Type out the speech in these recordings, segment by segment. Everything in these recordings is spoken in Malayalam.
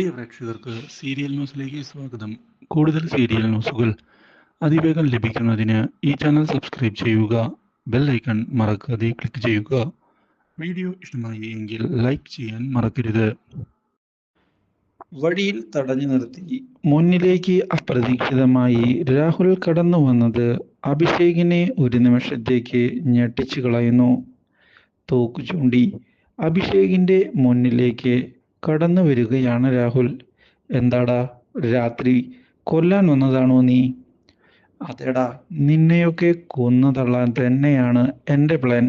പ്രിയ പ്രേക്ഷകർക്ക് സീരിയൽ ന്യൂസിലേക്ക് സ്വാഗതം. കൂടുതൽ സീരിയൽ ന്യൂസുകൾ അതിവേഗം ലഭിക്കുന്നതിന് ഈ ചാനൽ സബ്സ്ക്രൈബ് ചെയ്യുക ബെൽ ഐക്കൺ മറക്കാതെ ക്ലിക്ക് ചെയ്യുക. വീഡിയോ ഇഷ്ടമായി എങ്കിൽ ലൈക്ക് ചെയ്യാൻ മറക്കരുത്. വഴിയിൽ തടഞ്ഞു നിർത്തി. മുന്നിലേക്ക് അപ്രതീക്ഷിതമായി രാഹുൽ കടന്നു വന്നത് അഭിഷേകിനെ ഒരു നിമിഷത്തേക്ക് ഞെട്ടിച്ചു കളയുന്നു. തോക്കു ചൂണ്ടി. അഭിഷേകിന്റെ മുന്നിലേക്ക് കടന്നു വരികയാണ് രാഹുൽ. എന്താടാ രാത്രി? കൊല്ലാൻ വന്നതാണോ നീ? അതെടാ നിന്നെയൊക്കെ കൊന്നു തള്ളാൻ തന്നെയാണ് എന്റെ പ്ലാൻ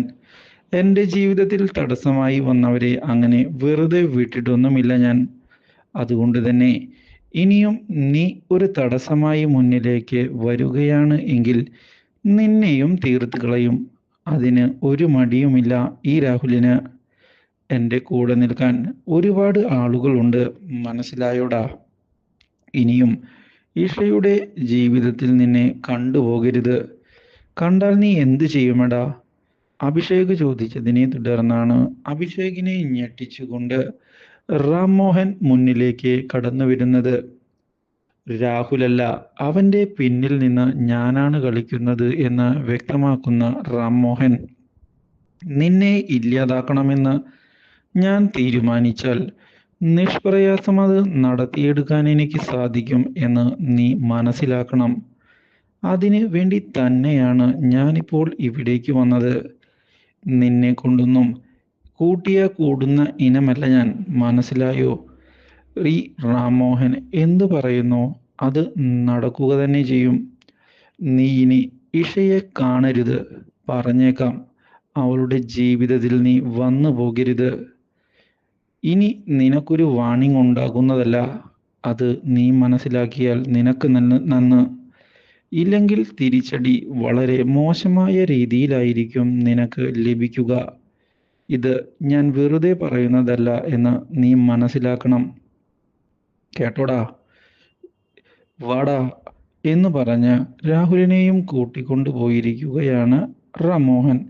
എന്റെ ജീവിതത്തിൽ തടസ്സമായി വന്നവരെ അങ്ങനെ വെറുതെ വിട്ടിട്ടൊന്നുമില്ല ഞാൻ. അതുകൊണ്ട് തന്നെ ഇനിയും നീ ഒരു തടസ്സമായി മുന്നിലേക്ക് വരികയാണ് എങ്കിൽ നിന്നെയും തീർത്ത് കളയും. അതിന് ഒരു മടിയുമില്ല ഈ രാഹുലിന്. എന്റെ കൂടെ നിൽക്കാൻ ഒരുപാട് ആളുകളുണ്ട്. മനസ്സിലായോടാ? ഇനിയും ഈഷയുടെ ജീവിതത്തിൽ നിന്നെ കണ്ടുപോകരുത്. കണ്ടാൽ നീ എന്ത് ചെയ്യുമടാ? അഭിഷേക് ചോദിച്ചതിനെ തുടർന്നാണ് അഭിഷേകിനെ ഞെട്ടിച്ചുകൊണ്ട് റാം മോഹൻ മുന്നിലേക്ക് കടന്നു വരുന്നത് രാഹുലല്ല അവന്റെ പിന്നിൽ നിന്ന് ഞാനാണ് കളിക്കുന്നത് എന്ന് വ്യക്തമാക്കുന്ന റാം മോഹൻ നിന്നെ ഇല്ലാതാക്കണമെന്ന് ഞാൻ തീരുമാനിച്ചാൽ നിഷ്പ്രയാസം അത് നടത്തിയെടുക്കാൻ എനിക്ക് സാധിക്കും എന്ന് നീ മനസ്സിലാക്കണം. അതിന് വേണ്ടി തന്നെയാണ് ഞാനിപ്പോൾ ഇവിടേക്ക് വന്നത്. നിന്നെ കൊണ്ടൊന്നും കൂട്ടിയ കൂടുന്ന ഇനമല്ല ഞാൻ മനസ്സിലായോ? റീ റാംമോഹൻ എന്തു പറയുന്നു? അത് നടക്കുക തന്നെ ചെയ്യും. നീ ഇനി ഇഷയെ കാണരുത്. പറഞ്ഞേക്കാം. അവളുടെ ജീവിതത്തിൽ നീ വന്നു പോകരുത് ഇനി നിനക്കൊരു വാണിംഗ് ഉണ്ടാകുന്നതല്ല. അത് നീ മനസ്സിലാക്കിയാൽ നിനക്ക് നന്ന് നന്ന്. ഇല്ലെങ്കിൽ തിരിച്ചടി വളരെ മോശമായ രീതിയിലായിരിക്കും നിനക്ക് ലഭിക്കുക. ഇത് ഞാൻ വെറുതെ പറയുന്നതല്ല എന്ന് നീ മനസ്സിലാക്കണം. കേട്ടോടാ? വാടാ എന്ന് പറഞ്ഞ് രാഹുലിനെയും കൂട്ടിക്കൊണ്ടു പോയിരിക്കുകയാണ് റാമോഹൻ.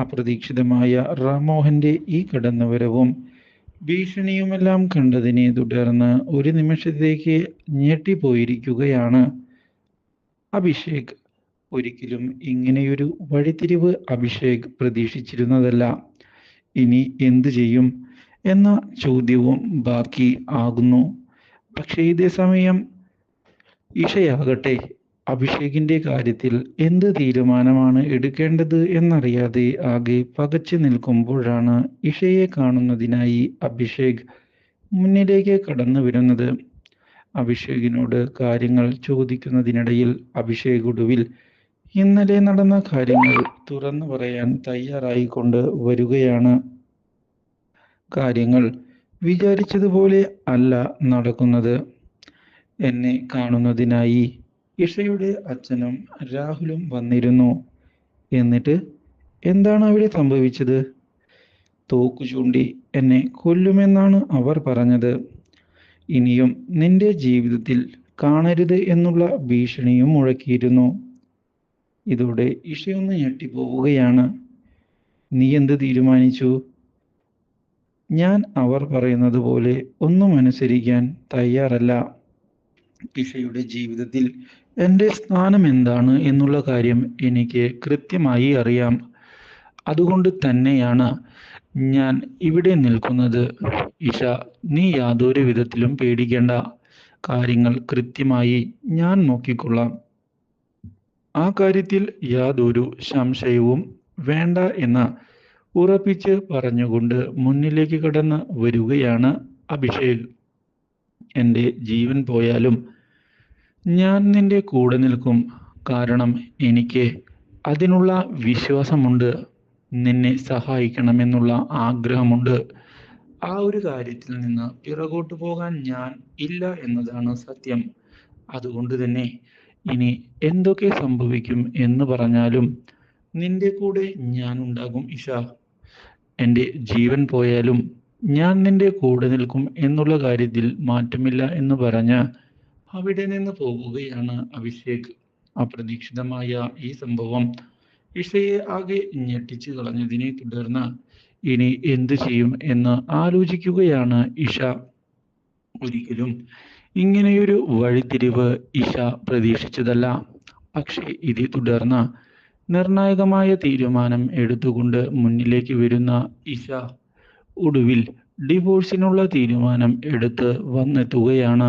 അപ്രതീക്ഷിതമായ റാമോഹന്റെ ഈ കടന്നുവരവും ഭീഷണിയുമെല്ലാം കണ്ടതിനെ തുടർന്ന് ഒരു നിമിഷത്തേക്ക് ഞെട്ടിപ്പോയിരിക്കുകയാണ് അഭിഷേക്. ഒരിക്കലും ഇങ്ങനെയൊരു വഴിത്തിരിവ് അഭിഷേക് പ്രതീക്ഷിച്ചിരുന്നതല്ല. ഇനി എന്തു ചെയ്യും എന്ന ചോദ്യവും ബാക്കി ആകുന്നു. പക്ഷേ ഇതേ സമയം ഇഷയാകട്ടെ. അഭിഷേകിന്റെ കാര്യത്തിൽ എന്ത് തീരുമാനമാണ് എടുക്കേണ്ടത് എന്നറിയാതെ ആകെ പകച്ചു നിൽക്കുമ്പോഴാണ് ഇഷയെ കാണുന്നതിനായി അഭിഷേക് മുന്നിലേക്ക് കടന്നു വരുന്നത്. അഭിഷേകിനോട് കാര്യങ്ങൾ ചോദിക്കുന്നതിനിടയിൽ അഭിഷേക് ഒടുവിൽ ഇന്നലെ നടന്ന കാര്യങ്ങൾ തുറന്നു പറയാൻ തയ്യാറായിക്കൊണ്ട് വരികയാണ്. കാര്യങ്ങൾ വിചാരിച്ചതുപോലെ അല്ല നടക്കുന്നത്. എന്നെ കാണുന്നതിനായി ഇഷയുടെ അച്ഛനും രാഹുലും വന്നിരുന്നു. എന്നിട്ട് എന്താണ് അവിടെ സംഭവിച്ചത്? തോക്കു ചൂണ്ടി എന്നെ കൊല്ലുമെന്നാണ് അവർ പറഞ്ഞത്. ഇനിയും നിന്റെ ജീവിതത്തിൽ കാണരുത് എന്നുള്ള ഭീഷണിയും മുഴക്കിയിരുന്നു. ഇതോടെ ഇഷയൊന്ന് ഞെട്ടിപ്പോവുകയാണ്. നീ എന്ത് തീരുമാനിച്ചു? ഞാൻ അവർ പറയുന്നത് പോലെ ഒന്നും അനുസരിക്കാൻ തയ്യാറല്ല. ഇഷയുടെ ജീവിതത്തിൽ എന്റെ സ്ഥാനം എന്താണ് എന്നുള്ള കാര്യം എനിക്ക് കൃത്യമായി അറിയാം. അതുകൊണ്ട് തന്നെയാണ് ഞാൻ ഇവിടെ നിൽക്കുന്നത്. ഇഷ നീ യാതൊരു വിധത്തിലും പേടിക്കേണ്ട. കാര്യങ്ങൾ കൃത്യമായി ഞാൻ നോക്കിക്കൊള്ളാം. ആ കാര്യത്തിൽ യാതൊരു സംശയവും വേണ്ട എന്ന് ഉറപ്പിച്ച് പറഞ്ഞുകൊണ്ട് മുന്നിലേക്ക് കടന്ന് വരികയാണ് അഭിഷേക്. എന്റെ ജീവൻ പോയാലും ഞാൻ നിന്റെ കൂടെ നിൽക്കും കാരണം എനിക്ക് അതിനുള്ള വിശ്വാസമുണ്ട്. നിന്നെ സഹായിക്കണമെന്നുള്ള ആഗ്രഹമുണ്ട്. ആ ഒരു കാര്യത്തിൽ നിന്ന് പിറകോട്ട് പോകാൻ ഞാൻ ഇല്ല എന്നതാണ് സത്യം. അതുകൊണ്ട് തന്നെ ഇനി എന്തൊക്കെ സംഭവിക്കും എന്ന് പറഞ്ഞാലും നിന്റെ കൂടെ ഞാൻ ഉണ്ടാകും ഇഷ. എന്റെ ജീവൻ പോയാലും ഞാൻ നിന്റെ കൂടെ നിൽക്കും എന്നുള്ള കാര്യത്തിൽ മാറ്റമില്ല എന്ന് പറഞ്ഞ് അവിടെ നിന്ന് പോകുകയാണ് അഭിഷേക്. അപ്രതീക്ഷിതമായ ഈ സംഭവം ഇഷയെ ആകെ ഞെട്ടിച്ചു കളഞ്ഞതിനെ തുടർന്ന് ഇനി എന്തു ചെയ്യും എന്ന് ആലോചിക്കുകയാണ് ഇഷ. ഒരിക്കലും ഇങ്ങനെയൊരു വഴിത്തിരിവ് ഇഷ പ്രതീക്ഷിച്ചതല്ല. പക്ഷേ ഇതേ തുടർന്ന് നിർണായകമായ തീരുമാനം എടുത്തുകൊണ്ട് മുന്നിലേക്ക് വരുന്ന ഇഷ ഒടുവിൽ ഡിവോഴ്സിനുള്ള തീരുമാനം എടുത്ത് വന്നെത്തുകയാണ്.